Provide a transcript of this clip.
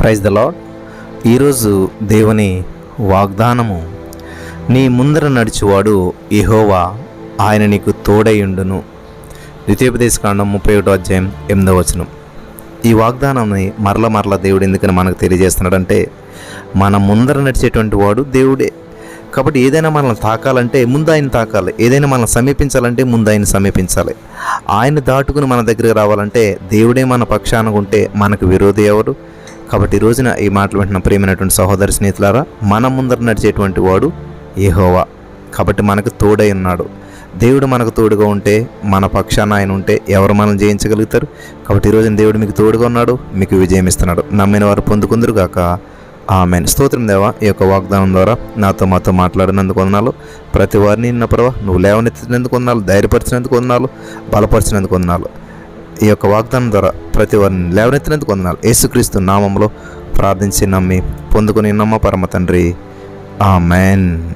Praise the lord ఈరోజు దేవుని వాగ్దానము నీ ముందర నడిచేవాడు ఎహోవా ఆయన నీకు తోడైయుండును ద్వితీయోపదేశ కాండం ముప్పై ఒకటో అధ్యాయం ఎనిమిదో వచనం. ఈ వాగ్దానాన్ని మరల మరల దేవుడు ఎందుకని మనకు తెలియజేస్తున్నాడంటే మన ముందర నడిచేటువంటి వాడు దేవుడే. కాబట్టి ఏదైనా మనల్ని తాకాలంటే ముందు ఆయన తాకాలి. ఏదైనా మనల్ని సమీపించాలంటే ముందు ఆయన సమీపించాలి. ఆయన దాటుకుని మన దగ్గరికి రావాలంటే దేవుడే మన పక్షాన ఉంటే మనకు విరోధి ఎవరు? కాబట్టి ఈ రోజున ఈ మాటలు వింటున్న ప్రేమైనటువంటి సహోదరి స్నేహితులారా మన ముందర నడిచేటువంటి వాడు ఏహోవా కాబట్టి మనకు తోడై ఉన్నాడు. దేవుడు మనకు తోడుగా ఉంటే మన పక్షాన ఆయన ఉంటే ఎవరు మనం జయించగలుగుతారు? కాబట్టి ఈ రోజున దేవుడు మీకు తోడుగా ఉన్నాడు మీకు విజయం ఇస్తున్నాడు. నమ్మిన వారు పొందుకుందరు గాక. ఆమెన్. స్తోత్రం దేవా ఈ యొక్క వాగ్దానం ద్వారా నాతో మాతో మాట్లాడినందుకు వందనాలు. ప్రతి వారిని నిన్న ప్రభా నువ్వు లేవనెత్తినందుకు వందనాలు ధైర్యపరిచినందుకు వందనాలు బలపరిచినందుకు వందనాలు. ఈ యొక్క వాగ్దానం ద్వారా ప్రతి వారిని లేవనెత్తినందుకు వందనాలు. యేసుక్రీస్తు నామంలో ప్రార్థించి నమ్మి పొందుకుని నమ్మ పరమ తండ్రి? ఆ మ్యాన్